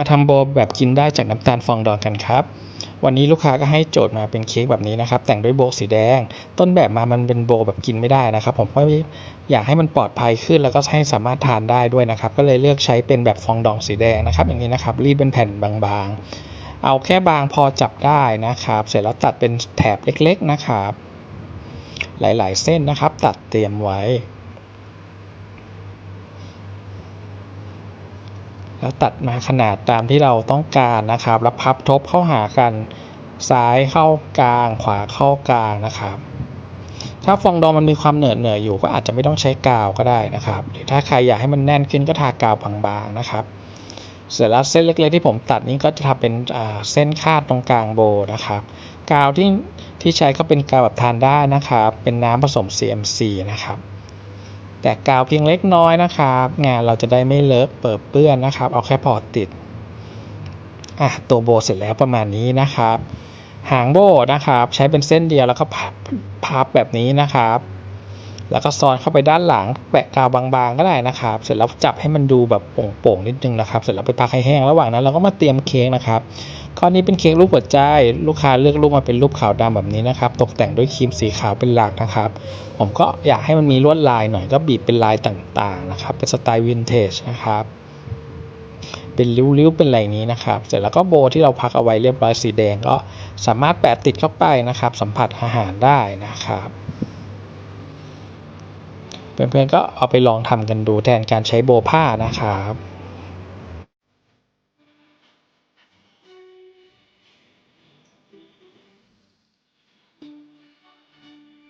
มาทำโบแบบกินได้จากน้ำตาลฟองดองกันครับ วันนี้ลูกค้าก็ให้โจทย์มาเป็นเค้กแบบนี้นะครับ แต่งด้วยโบสีแดง ต้นแบบมามันเป็นโบแบบกินไม่ได้นะครับ ผมก็อยากให้มันปลอดภัยขึ้นแล้วก็ให้สามารถทานได้ด้วยนะครับ ก็เลยเลือกใช้เป็นแบบฟองดองสีแดงนะครับ อย่างนี้นะครับรีดเป็นแผ่นบางๆ เอาแค่บางพอจับได้นะครับ เสร็จแล้วตัดเป็นแถบเล็ก ๆนะครับ หลายๆ เส้นนะครับ ตัดเตรียมไว้ แล้วตัดมาขนาดตามที่เราต้องการนะครับ แล้วพับทบเข้าหากัน ซ้ายเข้ากลาง ขวาเข้ากลางนะครับ ถ้าฟองดองมันมีความเหนอะเหนอะอยู่ก็อาจจะไม่ต้องใช้กาวก็ได้นะครับ หรือถ้าใครอยากให้มันแน่นขึ้นก็ทากาวบางๆนะครับ เสร็จแล้วเส้นเล็กๆที่ผมตัดนี้ก็จะทำเป็นเส้นคาดตรงกลางโบนะครับ กาวที่ที่ใช้ก็เป็นกาวแบบทานได้นะครับ เป็นน้ำผสม CMC นะครับ แต่กาวเพียงเล็กน้อยนะครับงานเราจะได้ไม่เลอะเปิดเปื้อนนะครับ เอาแค่พอติดอะตัวโบเสร็จแล้วประมาณนี้นะครับ หางโบนะครับ ใช้เป็นเส้นเดียวแล้วก็พับพับแบบนี้นะครับ แล้วก็ซ้อนเข้าไปด้านหลังแปะกาวบางๆก็ได้นะครับ เสร็จแล้วจับให้มันดูแบบโป่งๆนิดนึงนะครับ เสร็จแล้วไปพักให้แห้งระหว่างนั้นเราก็มาเตรียมเค้กนะครับ ข้อนี้เป็นเค้กรูปหัวใจ ลูกค้าเลือกรูปมาเป็นรูปขาวดำแบบนี้นะครับ ตกแต่งด้วยครีมสีขาวเป็นหลักนะครับ ผมก็อยากให้มันมีลวดลายหน่อยก็บีบเป็นลายต่างๆนะครับ เป็นสไตล์วินเทจนะครับ เป็นริ้วๆเป็นอะไรนี้นะครับ เสร็จแล้วก็โบที่เราพักเอาไว้เรียบร้อยสีแดงก็สามารถแปะติดเข้าไปนะครับ สัมผัสอาหารได้นะครับเพื่อนๆก็เอาไปลองทำกันดูแทนการใช้โบผ้านะครับ